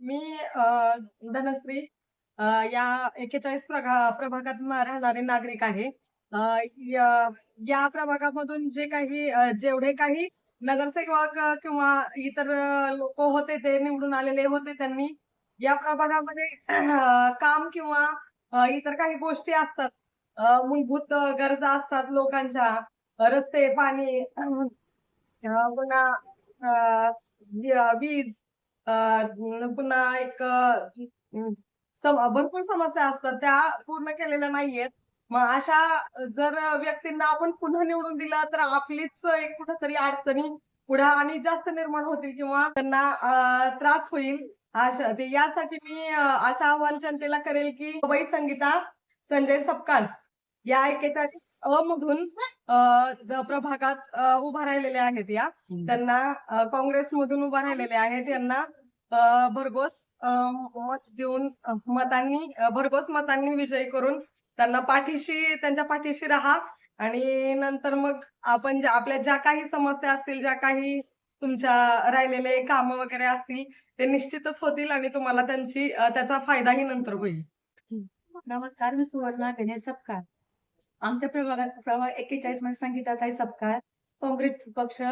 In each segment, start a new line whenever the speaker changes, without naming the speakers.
मी अ, धनश्री या एकेचाळीस प्रभागात राहणारे नागरिक आहे. या प्रभागामधून जे काही जेवढे काही नगरसेवक किंवा इतर लोक होते ते निवडून आलेले होते त्यांनी या प्रभागामध्ये काम किंवा इतर काही गोष्टी असतात. मूलभूत गरजा असतात लोकांच्या. रस्ते पाणी पुन्हा वीज पुन्हा एक सम- भरपूर समस्या असतात. त्या पूर्ण केलेल्या नाहीयेत. मग अशा जर व्यक्तींना आपण पुन्हा निवडून दिलं तर आपलीच एक कुठंतरी अडचणी पुढे आणि जास्त निर्माण होतील किंवा त्यांना त्रास होईल. अशा यासाठी मी असं आव्हान जनतेला करेल की वै संगीता संजय सपकाळ या एकेचाळीस अ मधून प्रभागात उभा राहिलेल्या आहेत या. त्यांना काँग्रेसमधून उभा राहिलेले आहेत. यांना भरघोस मत देऊन मतांनी भरघोस मतांनी विजयी करून त्यांना पाठीशी त्यांच्या पाठीशी राहा. आणि नंतर मग आपण आपल्या ज्या काही समस्या असतील ज्या काही तुमच्या राहिलेले काम वगैरे असतील ते निश्चितच होतील आणि तुम्हाला त्यांची त्याचा फायदाही नंतर होईल.
नमस्कार मी सुवर्णा गणेश सपकाळ. आमच्या प्रभागात प्रभाग एक्केचाळीसमध्ये आहे सपकाळ काँग्रेस पक्ष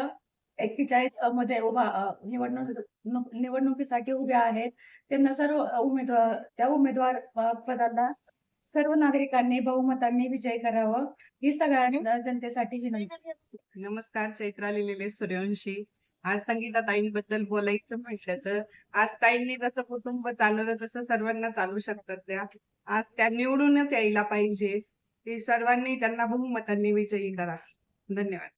एक्केचाळीसमध्ये उभा निवडणूक निवडणुकीसाठी उभे आहेत. त्यांना सर्व उमेदवार त्या उमेदवार पदाला सर्व नागरिकांनी बहुमतांनी विजय करावं. ही सगळ्या जनतेसाठी विनंती.
नमस्कार चैत्रा लिहिलेले सूर्यवंशी. आज संगीता ताईंबद्दल बोलायचं म्हटलं तर आज ताईंनी जसं कुटुंब चालवलं तसं सर्वांना चालू शकतात त्या. आज त्या निवडूनच यायला पाहिजे. ते सर्वांनी त्यांना बहुमतांनी विजयी करा. धन्यवाद.